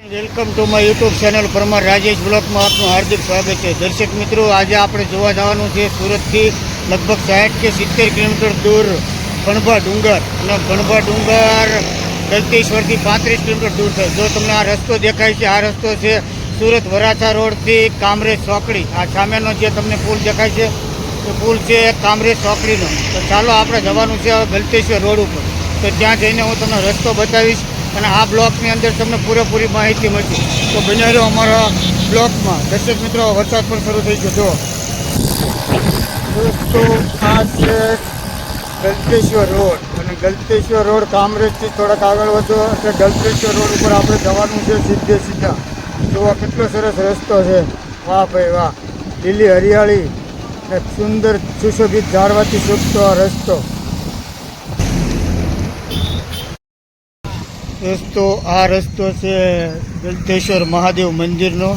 Welcome to my YouTube channel Parmar Rajesh બ્લોકમાં આપનું હાર્દિક સ્વાગત છે. દર્શક મિત્રો, આજે આપણે જોવા જવાનું છે સુરતથી લગભગ સાઠ કે સિત્તેર કિલોમીટર દૂર ભણભા ડુંગર અને ભણભા ડુંગર ગલતેશ્વરથી પાંત્રીસ કિલોમીટર દૂર છે. જો તમને આ રસ્તો દેખાય છે, આ રસ્તો છે સુરત વરાછા રોડથી કામરેજ ચોકડી. આ સામેનો જે તમને પુલ દેખાય છે તો પુલ છે કામરેજ ચોકડીનો. તો ચાલો આપણે જવાનું છે હવે ગલતેશ્વર રોડ ઉપર. તો ત્યાં જઈને હું તમને રસ્તો બતાવીશ. અને આ બ્લોકની અંદર તમને પૂરેપૂરી માહિતી મળશે. તો બન્યા અમારા બ્લોકમાં. દર્શક મિત્રો, વરસાદ પણ શરૂ થઈ ગયો. જો. દોસ્તો આ છે ગલતેશ્વર રોડ. અને ગલતેશ્વર રોડ કામરેજથી થોડાક આગળ વધો. એટલે ગલતેશ્વર રોડ ઉપર આપણે જવાનું છે સીધે સીધા. જોવા કેટલો સરસ રસ્તો છે. વાહ ભાઈ વાહ. લીલી હરિયાળી ને સુંદર સુશોભિત ઝાડવાથી શોભતો આ રસ્તો. દોસ્તો આ રસ્તો છે ગલતેશ્વર મહાદેવ મંદિરનો.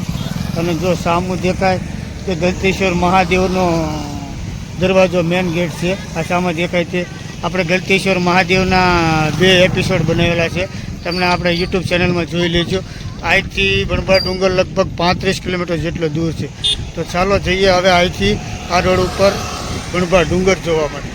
અને જો સામું દેખાય તો ગલતેશ્વર મહાદેવનો દરવાજો મેન ગેટ છે. આ સામે દેખાય છે. આપણે ગલતેશ્વર મહાદેવના બે એપિસોડ બનાવેલા છે. તમને આપણે યુટ્યુબ ચેનલમાં જોઈ લેજો. અહીંથી બણબા ડુંગર લગભગ પાંત્રીસ કિલોમીટર જેટલો દૂર છે. તો ચાલો જઈએ હવે અહીંથી આ રોડ ઉપર બણબા ડુંગર જોવા માટે.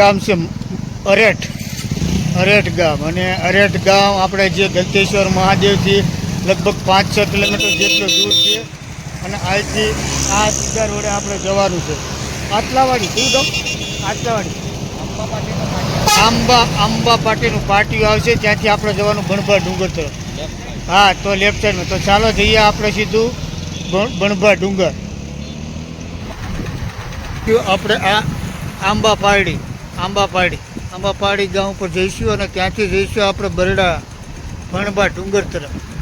ગામ છે અરેઠ અરેઠ ગામ. અને અરેઠ ગામ આપણે જે ગલતેશ્વર મહાદેવથી લગભગ પાંચ છ કિલોમીટર જેટલું દૂર છે. અને અહીંથી આ સીધા રોડે આપણે જવાનું છે. આટલાવાડી શું ગામ? આટલાવાડી. આંબા આંબા પાટીનું પાટિયું આવશે. ત્યાંથી આપણે જવાનું ગણભા ડુંગર તરફ હા તો લેફ્ટ સાઈડમાં તો ચાલો જઈએ આપણે સીધું ગણભા ડુંગર. આપણે આ આંબા પારડી આંબા પારડી આંબા ગામ ઉપર જઈશું અને ત્યાંથી જઈશું આપણે બરડા ભણબા ડુંગર તરફ.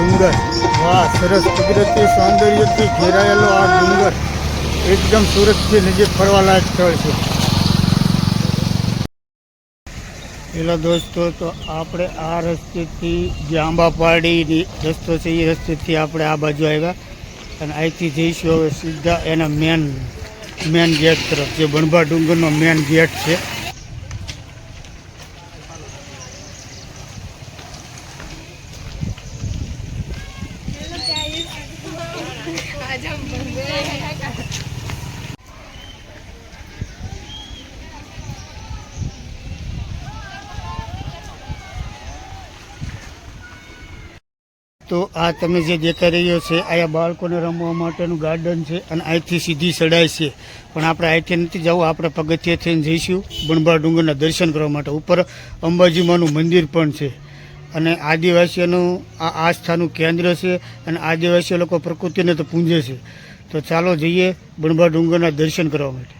ડુંગર. વાહ, સરસ કુદરતી સૌંદર્યથી ઘેરાયેલો આ ડુંગર. એકદમ સુરતથી નજીક ફરવાલાયક સ્થળ છે. પેલા દોસ્તો, તો આપણે આ રસ્તેથી જે આંબાપાડીની રસ્તો છે, એ રસ્તેથી આપણે આ બાજુ આવ્યા. અને અહીંથી જઈશું હવે સીધા એના મેન મેન ગેટ તરફ. જે બણભા ડુંગરનો મેન ગેટ છે તો આ તમે જે દેખાઈ રહ્યો છે અહીંયા બાળકોને રમવા માટેનું ગાર્ડન છે અને અહીંથી સીધી ચડાય છે. પણ આપણે અહીંથી નથી જવું, આપણે પગથિયે થઈને જઈશું બણબા ડુંગરના દર્શન કરવા માટે. ઉપર અંબાજીમાનું મંદિર પણ છે. અને આદિવાસીઓનું આ આસ્થાનું કેન્દ્ર છે અને આદિવાસીઓ લોકો પ્રકૃતિને તો પૂંજે છે. તો ચાલો જઈએ બણબા ડુંગરના દર્શન કરવા માટે.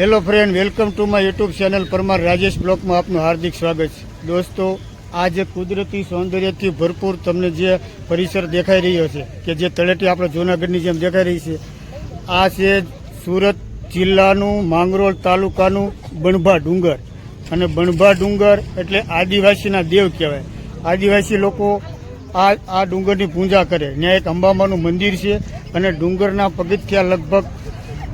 Hello friend welcome to my YouTube channel Parmar Rajesh બ્લોકમાં આપનું હાર્દિક સ્વાગત છે. દોસ્તો આ જે કુદરતી સૌંદર્યથી ભરપૂર તમને જે પરિસર દેખાઈ રહ્યો છે, કે જે તળેટી આપણે જૂનાગઢની જેમ દેખાઈ રહી છે, આ છે સુરત જિલ્લાનું માંગરોળ તાલુકાનું બણભા ડુંગર. અને બણભા ડુંગર એટલે આદિવાસીના દેવ કહેવાય. આદિવાસી લોકો આ આ ડુંગરની પૂજા કરે. ત્યાં એક અંબામાનું મંદિર છે અને ડુંગરના પગથિયા લગભગ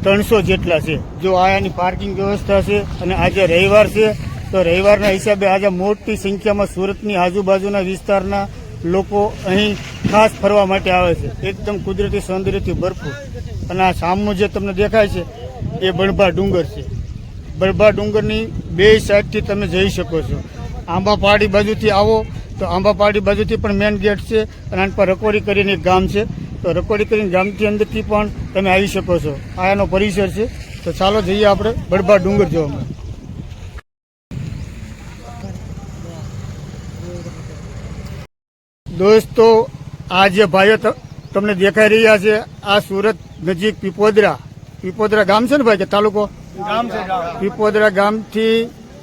ત્રણસો જેટલા છે. જો આયાની પાર્કિંગ વ્યવસ્થા છે અને આજે રવિવાર છે, તો રવિવારના હિસાબે આજે મોટી સંખ્યામાં સુરતની આજુબાજુના વિસ્તારના લોકો અહીં ખાસ ફરવા માટે આવે છે. એકદમ કુદરતી સૌંદર્યથી ભરપૂર. અને આ સામનું જે તમને દેખાય છે, એ બણભા ડુંગર છે. બણભા ડુંગરની બે સાઈડથી તમે જઈ શકો છો. આંબા પહાડી બાજુથી આવો, તો આંબાપાડી બાજુથી પણ મેઇન ગેટ છે અને આના પર રકોડી કરીને એક ગામ છે. તો રકોડી કરીને ગામથી અંદરથી પણ તમે આવી શકો છો. આ એનો પરિસર છે. તો ચાલો જઈએ આપણે બળભા ડુંગર જોવામાં. દોસ્તો આ જે ભાઈઓ તમને દેખાઈ રહ્યા છે આ સુરત નજીક પીપોદરા. પીપોદરા ગામ છે ને ભાઈ કે તાલુકો? ગામ છે પીપોદરા ગામથી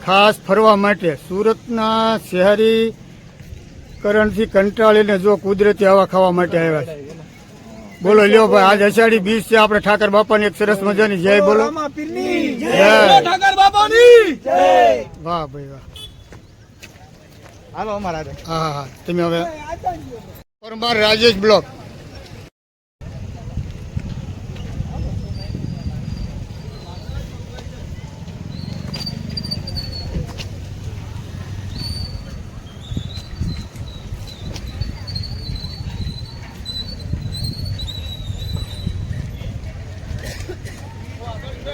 ખાસ ફરવા માટે સુરતના શહેરીકરણથી કંટાળીને જો કુદરતી હવા ખાવા માટે આવ્યા છે. બોલો લ્યો ભાઈ આજ અષાઢી બીજ છે આપણે ઠાકર બાપાની એક સરસ મજાની જય બોલો જય. વાહ ભાઈ વાહ. હાલો અમારા હા હા હા. તમે હવે પરમાર રાજેશ બ્લોક. એ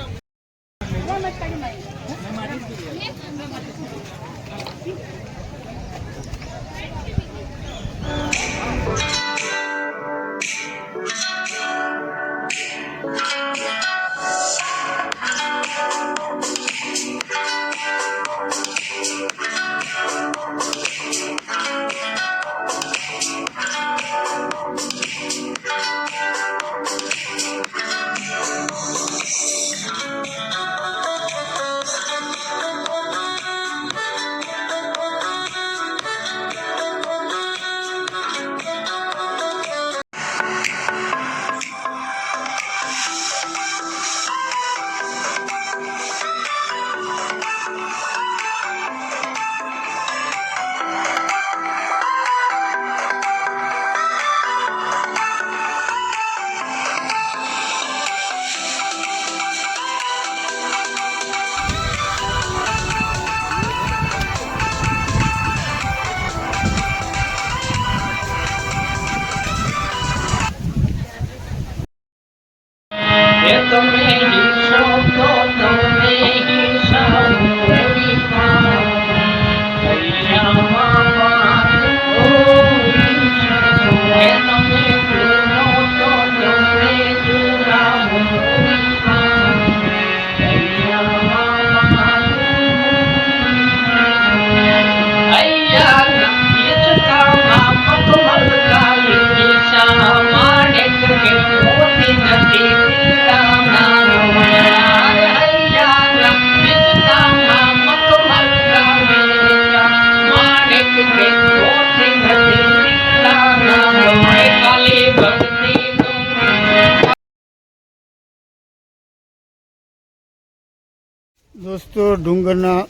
દોસ્તો ડુંગરના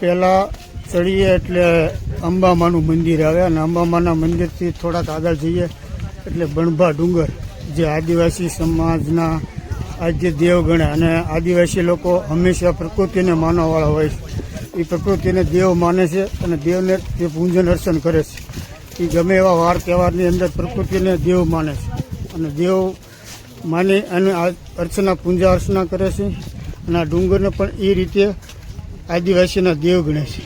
પહેલા ચડીએ એટલે અંબામાનું મંદિર આવે અને અંબામાના મંદિરથી થોડાક આગળ જઈએ એટલે બણભા ડુંગર, જે આદિવાસી સમાજના આજે દેવ ગણે અને આદિવાસી લોકો હંમેશા પ્રકૃતિને માનવાવાળા હોય છે. એ પ્રકૃતિને દેવ માને છે અને દેવને તે પૂજન અર્ચન કરે છે. એ ગમે એવા વાર તહેવારની અંદર પ્રકૃતિને દેવ માને છે. અને દેવ માની અને અર્ચના પૂજા અર્ચના કરે છે. અને આ ડુંગરને પણ એ રીતે આદિવાસીના દેવ ગણે છે.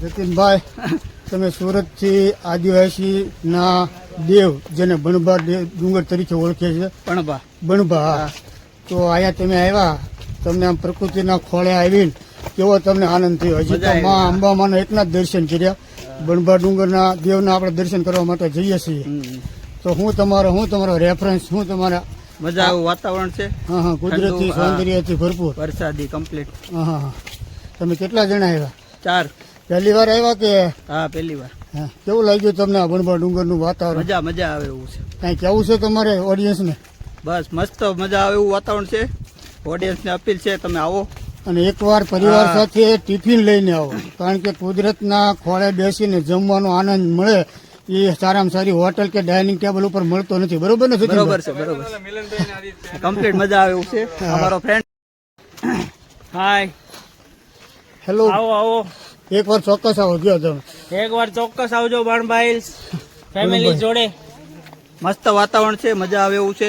જતીનભાઈ તમે સુરતથી આદિવાસીના દેવ જેને દેવ ડુંગર તરીકે ઓળખે છે. બણભા. બણભા તો અહીંયા તમે આવ્યા તમને આમ પ્રકૃતિના ખોળે આવીને કેવો તમને આનંદ થયો? હજી તો મા અંબામાના એકના જ દર્શન કર્યા. બણભા ડુંગરના દેવના આપણે દર્શન કરવા માટે જઈએ છીએ. તો હું તમારો હું તમારો રેફરન્સ હું તમારા મજા આવું વાતાવરણ છે? હા હા કુદરતી સૌંદર્યથી ભરપૂર. વરસાદી કમ્પ્લીટ હા હા તમે કેટલા જણા આવ્યા? ચાર. પહેલી વાર આવ્યા કે? હા પહેલી વાર. હા, કેવું લાગ્યું તમને આ ડુંગરનું વાતાવરણ? મજા મજા આવે એવું છે. કાંઈ કેવું છે તમારે ઓડિયન્સને બસ મસ્ત મજા આવે એવું વાતાવરણ છે. ઓડિયન્સને અપીલ છે તમે આવો. અને એકવાર પરિવાર સાથે ટિફિન લઈને આવો. કારણ કે કુદરતના ખોળે બેસીને જમવાનો આનંદ મળે એ સારામાં સારી હોટલ કે ડાઇનિંગ ટેબલ ઉપર મળતો નથી. બરોબર ને બરોબર છે બરોબર કમ્પ્લીટ મજા આવે એવું છે અમારો ફ્રેન્ડ હાય હેલો આવો આવો. એકવાર ચોક્કસ આવો ગયો તમે. એક વાર ચોક્કસ આવજો બાણભાઈ. ફેમિલી જોડે. મસ્ત વાતાવરણ છે મજા આવે એવું છે.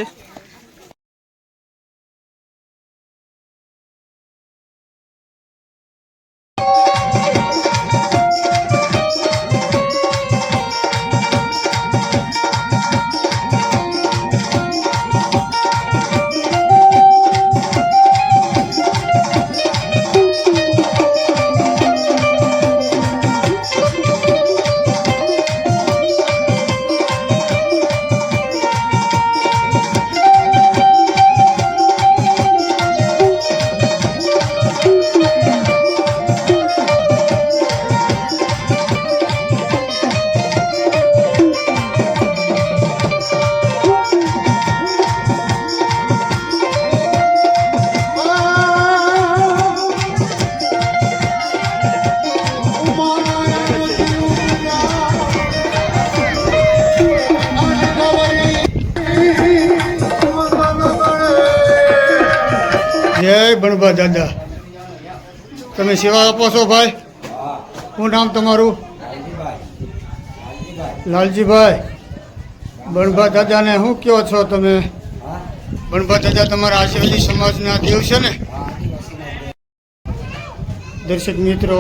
જય બણભા દાદા તમે સેવા આપો છો ભાઈ? શું નામ તમારું? લાલજીભાઈ. બણભા દાદાને શું કહો છો તમે? ભણભા દાદા તમારા આશીર્વાદી સમાજના દેવ છે ને? દર્શક મિત્રો,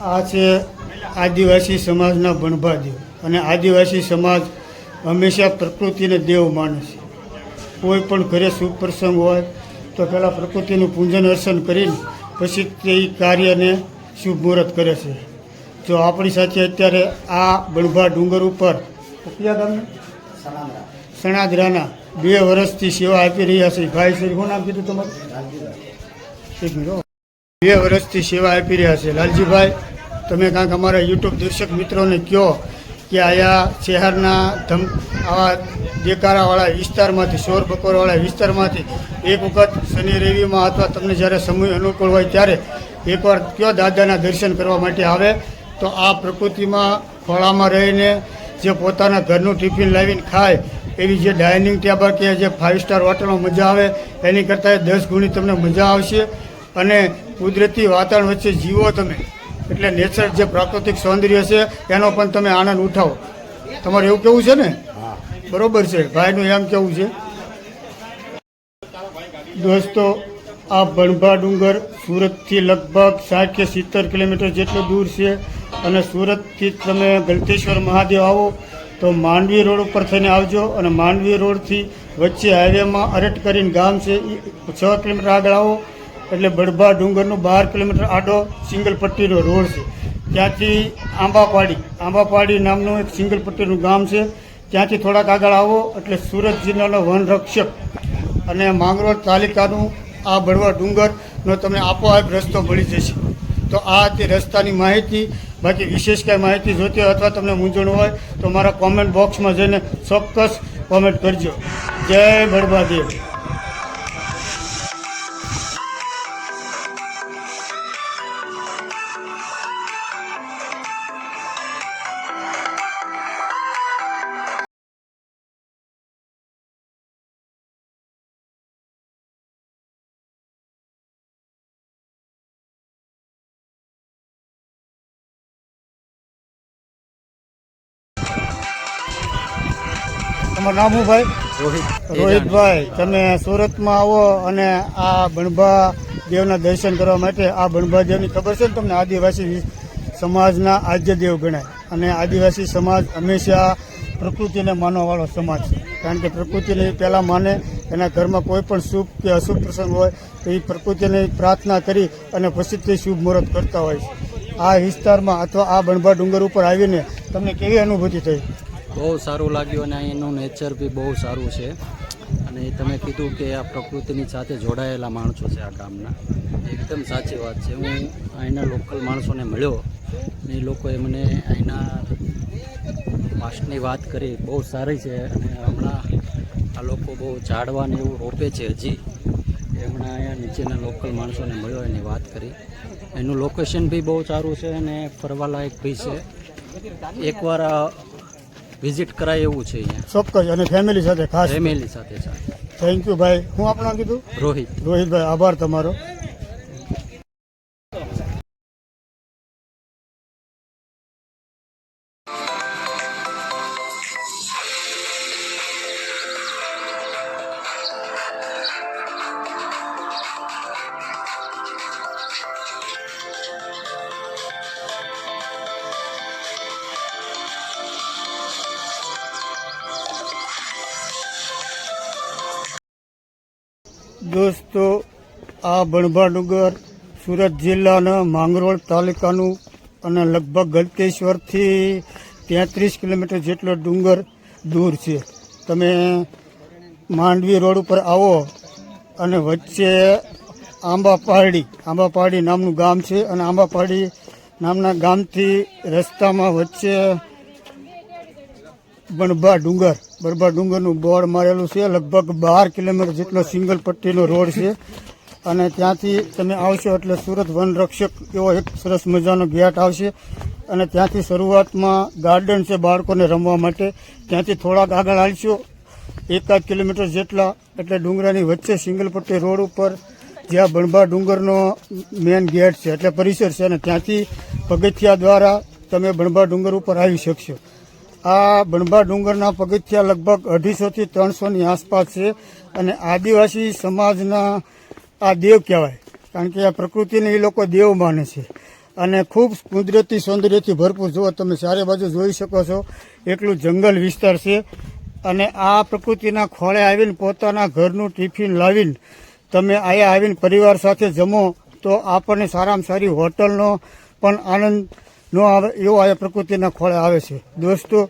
આ છે આદિવાસી સમાજના ભણભા દેવ. અને આદિવાસી સમાજ હંમેશા પ્રકૃતિને દેવ માને છે. કોઈ પણ ઘરે શુભ પ્રસંગ હોય તો પહેલાં પ્રકૃતિનું પૂજન અર્ચન કરીને પછી તે કાર્યને શુભ મુહૂર્ત કરે છે. જો આપણી સાથે અત્યારે આ બણભા ડુંગર ઉપર કયા ગામને સણાદરાના બે વર્ષથી સેવા આપી રહ્યા છે. ભાઈ શ્રી શું નામ કીધું તમારું? બે વર્ષથી સેવા આપી રહ્યા છે. લાલજીભાઈ તમે કાંઈક અમારા યુટ્યુબ દર્શક મિત્રોને કહો કે આયા શહેરના ધમ, આવા દેકારાવાળા વિસ્તારમાંથી, શોર બકોરવાળા વિસ્તારમાંથી એક વખત શનિ રવિમાં અથવા તમને જ્યારે સમય અનુકૂળ હોય ત્યારે એકવાર કયો દાદાના દર્શન કરવા માટે આવે, તો આ પ્રકૃતિમાં ખોળામાં રહીને જે પોતાના ઘરનું ટિફિન લાવીને ખાય, એવી જે ડાઇનિંગ ટેબલ કે જે ફાઇવ સ્ટાર હોટલમાં મજા આવે, એની કરતાં દસ ગુણી તમને મજા આવશે. અને કુદરતી વાતાવરણ વચ્ચે જીવો તમે. એટલે નેચર જે પ્રાકૃતિક સૌંદર્ય છે એનો પણ તમે આનંદ ઉઠાવો. તમારે એવું કેવું છે ને? બરોબર છે. ભાઈનું એમ કેવું છે? દોસ્તો આ ભણભા ડુંગર સુરતથી લગભગ સાઠ કે સિત્તેર કિલોમીટર જેટલું દૂર છે અને સુરતથી તમે ગલતેશ્વર મહાદેવ આવો તો માંડવી રોડ ઉપર થઈને આવજો અને માંડવી રોડથી વચ્ચે હાઈવેમાં અરટ કરીને ગામ છે છ કિલોમીટર આગળ આવો. એટલે બળભા ડુંગરનું બાર કિલોમીટર આડો સિંગલ પટ્ટીનો રોડ છે. ત્યાંથી આંબાપાડી આંબાપાડી નામનું એક સિંગલ પટ્ટીનું ગામ છે. ત્યાંથી થોડાક આગળ આવો એટલે સુરત જિલ્લાનો વનરક્ષક અને માંગરોળ તાલુકાનું આ બળવા ડુંગરનો તમને આપોઆપ રસ્તો મળી જશે. તો આ તે રસ્તાની માહિતી, બાકી વિશેષ કાંઈ માહિતી જોતી હોય અથવા તમને મૂંઝવણ હોય તો મારા કોમેન્ટ બોક્સમાં જઈને ચોક્કસ કોમેન્ટ કરજો. જય બળવાદેવ તમારું નામ શું ભાઈ? રોહિતભાઈ તમે સુરતમાં આવો અને આ બણભા દેવના દર્શન કરવા માટે આ બણભા દેવની ખબર છે ને તમને? આદિવાસી સમાજના આદ્ય દેવ ગણાય. અને આદિવાસી સમાજ હંમેશા પ્રકૃતિને માનવાવાળો સમાજ છે. કારણ કે પ્રકૃતિને પહેલાં માને એના ઘરમાં કોઈ પણ શુભ કે અશુભ પ્રસંગ હોય તો એ પ્રકૃતિને પ્રાર્થના કરી અને પછી તે શુભ મુહૂર્ત કરતા હોય છે. આ વિસ્તારમાં અથવા આ બણભા ડુંગર ઉપર આવીને તમને કેવી અનુભૂતિ થઈ? બહુ સારું લાગ્યું અને અહીંનું નેચર બી બહુ સારું છે. અને તમે કીધું કે આ પ્રકૃતિની સાથે જોડાયેલા માણસો છે આ ગામના. એકદમ સાચી વાત છે. હું અહીંના લોકલ માણસોને મળ્યો અને એ લોકોએ મને અહીંના પાસ્ટની વાત કરી. બહુ સારી છે અને હમણાં આ લોકો બહુ ઝાડવાને એવું રોપે છે હજી. એમણે અહીંયા નીચેના લોકલ માણસોને મળ્યો એની વાત કરી. એનું લોકેશન બી બહુ સારું છે અને ફરવાલાયક બી છે. એકવાર વિઝિટ કરાય એવું છે અહીંયા. ચોક્કસ અને ફેમિલી સાથે ખાસ. ફેમિલી સાથે થેન્ક યુ ભાઈ. હું આપણું નામ કીધું? રોહિત. રોહિતભાઈ આભાર તમારો. બણભા ડુંગર સુરત જિલ્લાના માંગરોળ તાલુકાનું અને લગભગ ગલતેશ્વરથી તેત્રીસ કિલોમીટર જેટલો ડુંગર દૂર છે. તમે માંડવી રોડ ઉપર આવો અને વચ્ચે આંબા આંબાપાડી નામનું ગામ છે અને આંબાપાડી નામના ગામથી રસ્તામાં વચ્ચે બણભા ડુંગર, બણભા ડુંગરનું બોર્ડ મારેલું છે. લગભગ બાર કિલોમીટર જેટલો સિંગલ પટ્ટીનો રોડ છે. અને ત્યાંથી તમે આવશો એટલે સુરત વન રક્ષક એવો એક સરસ મજાનો ગેટ આવશે. અને ત્યાંથી શરૂઆતમાં ગાર્ડન છે બાળકોને રમવા માટે. ત્યાંથી થોડાક આગળ હાલશો. એકાદ કિલોમીટર જેટલા, એટલે ડુંગરાની વચ્ચે સિંગલ પટ્ટી રોડ ઉપર જ્યાં બણભા ડુંગરનો મેન ગેટ છે, એટલે પરિસર છે. અને ત્યાંથી પગથિયા દ્વારા તમે બણભા ડુંગર ઉપર આવી શકશો. આ બણભા ડુંગરના પગથિયા લગભગ અઢીસોથી ત્રણસોની આસપાસ છે. અને આદિવાસી સમાજના આ દેવ કહેવાય. કારણ કે આ પ્રકૃતિને એ લોકો દેવ માને છે. અને ખૂબ કુદરતી સૌંદર્યથી ભરપૂર. જુઓ તમે ચારે બાજુ જોઈ શકો છો, એટલું જંગલ વિસ્તાર છે. અને આ પ્રકૃતિના ખોળે આવીને પોતાના ઘરનું ટિફિન લાવીને તમે અહીંયા આવીને પરિવાર સાથે જમો તો આપણને સારામાં સારી હોટલનો પણ આનંદ ન આવે એવો આ પ્રકૃતિના ખોળે આવે છે. દોસ્તો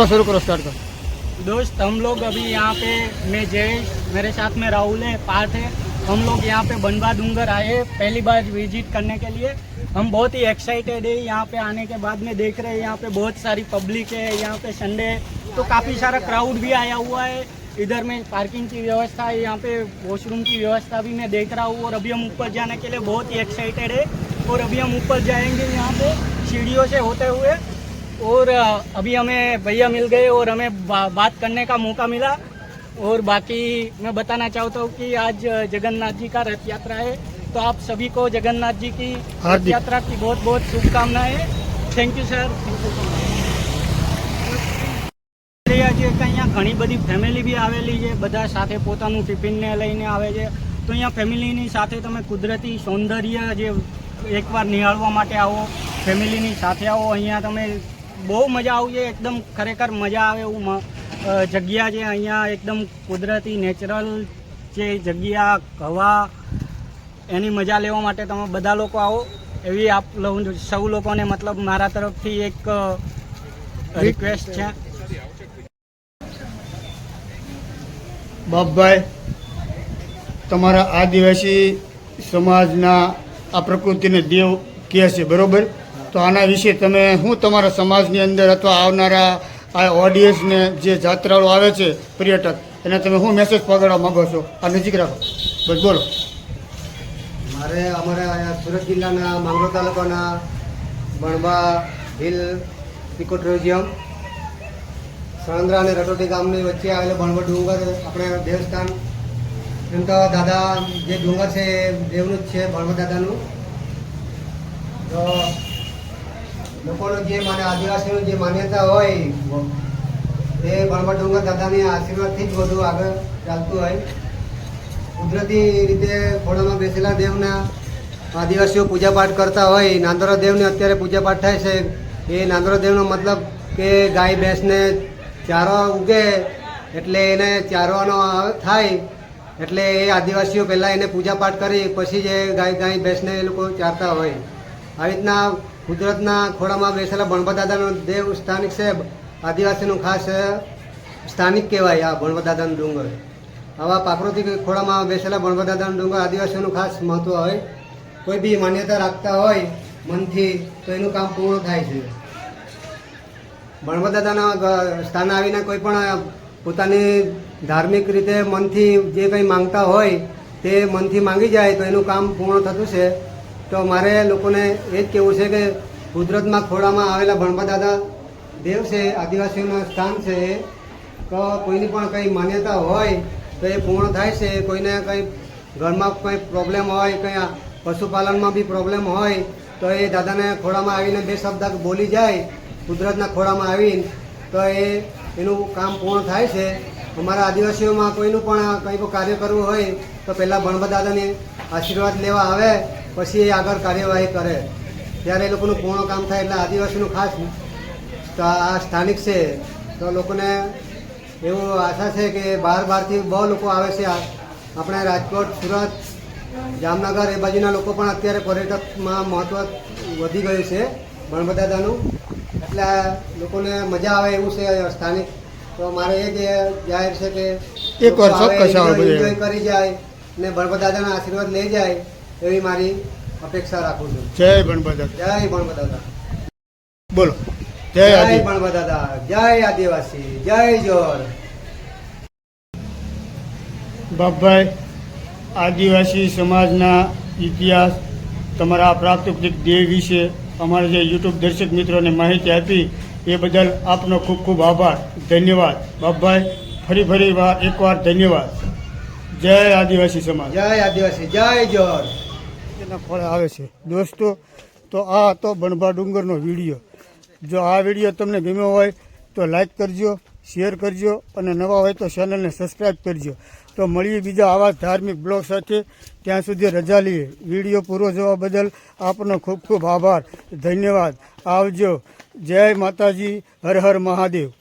करो, शुरू करो स्टार्ट करो। दोस्त, हम लोग अभी यहाँ पे, मैं जयेश मेरे साथ में राहुल है, पार्थ है। हम लोग यहाँ पे बनवा डूंगर आए पहली बार विज़िट करने के लिए। हम बहुत ही एक्साइटेड है, यहाँ पे आने के बाद में देख रहे हैं, यहाँ पे बहुत सारी पब्लिक है, यहाँ पे संडे तो काफ़ी सारा क्राउड भी आया हुआ है। इधर में पार्किंग की व्यवस्था है, यहाँ पे वॉशरूम की व्यवस्था भी मैं देख रहा हूँ। और अभी हम ऊपर जाने के लिए बहुत ही एक्साइटेड है। और अभी हम ऊपर जाएँगे यहाँ पे सीढ़ियों से होते हुए। और अ, अभी हमें भैया मिल गए और हमें बा, बात करने का मौका मिला और बाकी मैं बताना चाहता हूँ कि आज अ, जगन्नाथ जी का रथ यात्रा है तो आप सभी को जगन्नाथ जी की रथ हार्दिक- यात्रा की बहुत बहुत शुभकामनाएं thank you sir thank you રહ્યા છે કે અહીંયા ઘણી બધી ફેમિલી બી આવેલી છે બધા સાથે પોતાનું ટિફિનને લઈને આવે છે તો અહીંયા ફેમિલીની સાથે તમે કુદરતી સૌંદર્ય જે એકવાર નિહાળવા માટે આવો ફેમિલીની સાથે આવો અહીંયા તમે બહુ મજા આવશે એકદમ ખરેખર મજા આવે એવું જગ્યા છે અહીંયા, એકદમ કુદરતી નેચરલ જે જગ્યા, હવા, એની મજા લેવા માટે તમે બધા લોકો આવો. એવી આપ સૌ લોકોને મતલબ મારા તરફથી એક રિક્વેસ્ટ છે. બાપભાઈ, તમારા આદિવાસી સમાજના આ પ્રકૃતિને દેવ કહે છે, બરોબર? તો આના વિશે તમે શું તમારા સમાજની અંદર અથવા આવનારા આ ઓડિયન્સને જે જાત્રાળુ આવે છે, પર્યટક, એને તમે શું મેસેજ પગાડવા માંગો છો? આ નજીક રાખો. બસ બોલો. મારે અમારા સુરત જિલ્લાના માંગરો તાલુકાના બણબા હિલ ઇકો ટુરિઝમ અને રટોટી ગામની વચ્ચે આવેલો બણબા ડુંગર આપણે દેવસ્થાન. એમ તો દાદા, જે ડુંગર છે એ દેવનું જ છે બણબા દાદાનું. તો લોકોનું જે માને આદિવાસીનું જે માન્યતા હોય, એ બણબા ડુંગર દાદાની આશીર્વાદથી જ બધું આગળ ચાલતું હોય. કુદરતી રીતે ખોડામાં બેસેલા દેવના આદિવાસીઓ પૂજાપાઠ કરતા હોય, નાંદોરા દેવને અત્યારે પૂજાપાઠ થાય છે. એ નાંદોરા દેવનો મતલબ કે ગાય, ભેંસને ચારો ઉગે એટલે એને ચારવાનો થાય, એટલે એ આદિવાસીઓ પહેલાં એને પૂજાપાઠ કરી, પછી જ ગાય ગાય, ભેંસને એ લોકો ચારતા હોય. આવી રીતના કુદરતના ખોળામાં બેસેલા બણબા દાદાનો દેવ સ્થાનિક છે આદિવાસીનું ખાસ સ્થાનિક કહેવાય આ બણબા દાદાનો ડુંગર. આવા પ્રાકૃતિક ખોળામાં બેસેલા બણબા દાદાનો ડુંગર આદિવાસીઓનું ખાસ મહત્વ હોય. કોઈ બી માન્યતા રાખતા હોય મનથી, તો એનું કામ પૂર્ણ થાય છે. બણબા દાદાના ગ- આવીને કોઈ પણ પોતાની ધાર્મિક રીતે મનથી જે કંઈ માંગતા હોય, તે મનથી માંગી જાય, તો એનું કામ પૂર્ણ થતું છે. તો મારે લોકોને એ જ કહેવું છે કે કુદરતમાં ખોળામાં આવેલા બણબા દાદા, દેવ છે, આદિવાસીઓનું સ્થાન છે તો કોઈની પણ કંઈ માન્યતા હોય તો એ પૂર્ણ થાય છે. કોઈને કંઈ ઘરમાં કંઈ પ્રોબ્લેમ હોય, કંઈ પશુપાલનમાં બી પ્રોબ્લેમ હોય તો એ દાદાને ખોળામાં આવીને બે શબ્દ બોલી જાય, કુદરતના ખોળામાં આવીને તો એ એનું કામ પૂર્ણ થાય છે. અમારા આદિવાસીઓમાં કોઈનું પણ કંઈ કાર્ય કરવું હોય તો પહેલાં બણબા દાદાની આશીર્વાદ લેવા આવે. પછી એ આગળ કાર્યવાહી કરે. ત્યારે એ લોકોનું પૂર્ણ કામ થાય એટલે આદિવાસીનું ખાસ તો આ સ્થાનિક છે તો લોકોને એવું આશા છે કે બહાર બહારથી બહુ લોકો આવે છે આ- આપણે રાજકોટ સુરત જામનગર એ બાજુના લોકો પણ અત્યારે પર્યટકમાં મહત્વ વધી ગયું છે ભણભદાદાનું એટલે લોકોને મજા આવે એવું છે સ્થાનિક. તો મારે એ જ જાહેર છે કે એક enjoy કરી જાય ને ભણભદાદાના આશીર્વાદ લઈ જાય. એવી મારી અપેક્ષા રાખું છું. જય બણબા દાદા. જય બણબદાદા બોલો. જય જય આદિ બણબદાદા જય આદિવાસી. જય જોર. બાપભાઈ આદિવાસી સમાજના ઇતિહાસ તમારા પ્રાકૃતિક દેહ વિશે અમારા જે યુટ્યુબ દર્શક મિત્રોને માહિતી આપી એ બદલ આપનો ખૂબ ખૂબ આભાર. ધન્યવાદ. બાપભાઈ ફરી ફરી વાર એકવાર ધન્યવાદ. જય આદિવાસી સમાજ. જય આદિવાસી. જય જોર. એના ફળ આવે છે. દોસ્તો, તો આ હતો બણભા ડુંગરનો વીડિયો. જો આ વીડિયો તમને ગમ્યો હોય, તો લાઈક કરજો, શેર કરજો અને નવા હોય તો ચેનલને સબસ્ક્રાઈબ કરજો. તો મળીએ બીજા આવા ધાર્મિક બ્લોગ સાથે. ત્યાં સુધી રજા લઈએ. વીડિયો પૂરો જોવા બદલ આપનો ખૂબ ખૂબ આભાર. ધન્યવાદ. આવજો. જય માતાજી. હર હર મહાદેવ.